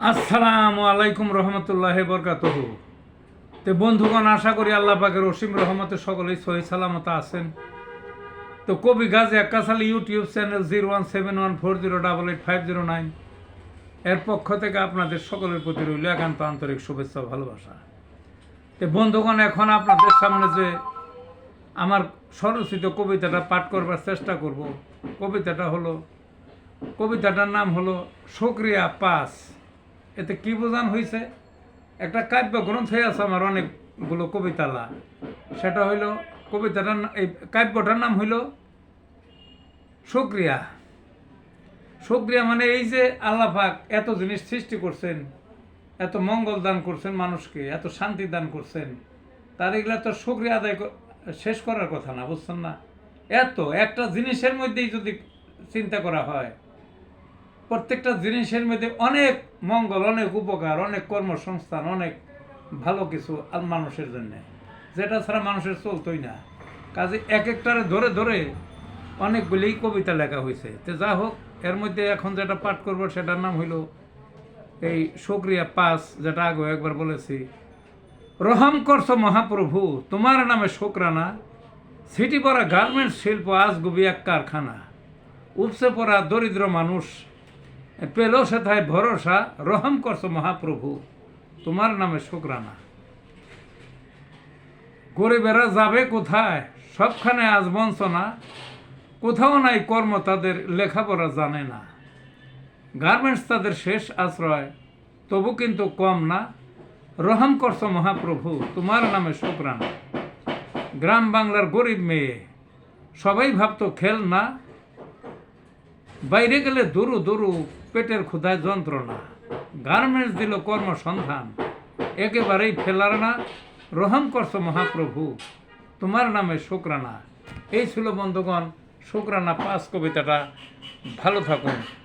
আসসালামু আলাইকুম রহমতুল্লাহ বরকাতহ। তো বন্ধুগণ, আশা করি আল্লাহ পাকের অসীম রহমতে সকলেই সহি সালামত আছেন। তো কবি Gazi Akkasal YouTube channel zero one seven one four zero double eight five zero nine এর পক্ষ থেকে আপনাদের সকলের প্রতি রইল একান্ত আন্তরিক শুভেচ্ছা ভালোবাসা। তো বন্ধুগণ, এখন আপনাদের সামনে যে আমার স্বরচিত কবিতাটা পাঠ করবার চেষ্টা করব, কবিতাটা হলো কবিতাটার নাম হলো শুক্রিয়া পাস। এতে কি বোঝান হয়েছে একটা কাব্য গ্রন্থে আছে আমার অনেকগুলো কবিতালা। সেটা হইল, কবিতাটার এই কাব্যটার নাম হইল শুক্রিয়া শুক্রিয়া মানে এই যে আল্লাহ পাক এত জিনিস সৃষ্টি করছেন, এত মঙ্গল দান করছেন মানুষকে, এত শান্তি দান করছেন, তার এগুলা তো শুক্রিয়া আদায় শেষ করার কথা না, বুঝছেন না? এত, একটা জিনিসের মধ্যেই যদি চিন্তা করা হয় প্রত্যেকটা জিনিসের মধ্যে অনেক মঙ্গল, অনেক উপকার, অনেক কর্মসংস্থান, অনেক ভালো কিছু আর মানুষের জন্যে। যেটা ছাড়া মানুষের চলতোই না। কাজে এক একটারে ধরে ধরে অনেকগুলি কবিতা লেখা হয়েছে তো যা হোক, এর মধ্যে এখন যেটা পাঠ করব সেটার নাম হইল এই সক্রিয়া পাস, যেটা আগে একবার বলেছি। রহম করছ মহাপ্রভু, তোমার নামে শোকরানা। সিটি পড়া গার্মেন্টস শিল্প আজ গুবি এক কারখানা। উপসে পড়া দরিদ্র মানুষ পেল সেথায় ভরসা, রহম করছ মহাপ্রভু। তোমার নামে শুক্রানা। গরিবেরা যাবে কোথায়? সবখানে আজ বঞ্চনা। কোথাও নাই কর্ম, তাদের লেখাপড়া জানে না। গার্মেন্টস তাদের শেষ আশ্রয়, তবু কিন্তু কম না। রহম করছ মহাপ্রভু, তোমার নামে শুক্রানা। গ্রাম বাংলার গরিব মেয়ে, সবাই ভাবতো খেল না বাইরে গেলে দুরু দরু, পেটের ক্ষুধায় যন্ত্রণা। গার্মেন্টস দিল কর্মসন্ধান। একেবারেই ফেলার না। রহম করছ মহাপ্রভু। তোমার নামে শুক্রানা। এই ছিল বন্ধুগণ, শুক্রানা পাঁচ কবিতাটা। ভালো থাকুন।